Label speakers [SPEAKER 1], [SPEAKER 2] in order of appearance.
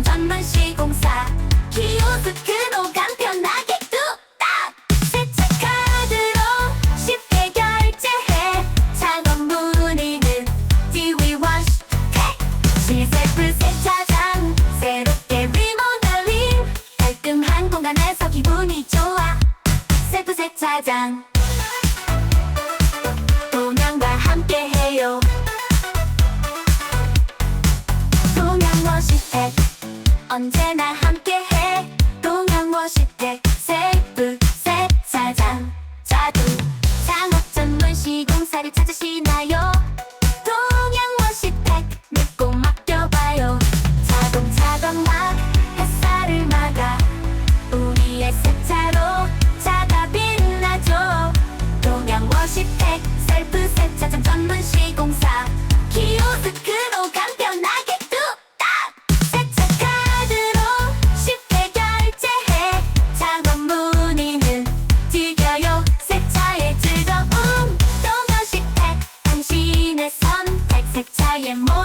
[SPEAKER 1] 전문 시공사. 키오스크로 간편하게 뚝딱. 세차 카드로 쉽게 결제해. 작업 문의는 디위워시 실셀프 세차장 새롭게 리모델링. 깔끔한 공간에서 기분이 좋아. 셀프 세차장 언제나 함께해. 동양 워시텍 셀프 세차장. 자두 창업 전문 시공사를 찾으시나요? 동양 워시텍 믿고 맡겨봐요. 자동차가 막 햇살을 막아. 우리의 세차로 차가 빛나죠. 동양 워시텍 셀프 세차장 전문 시 동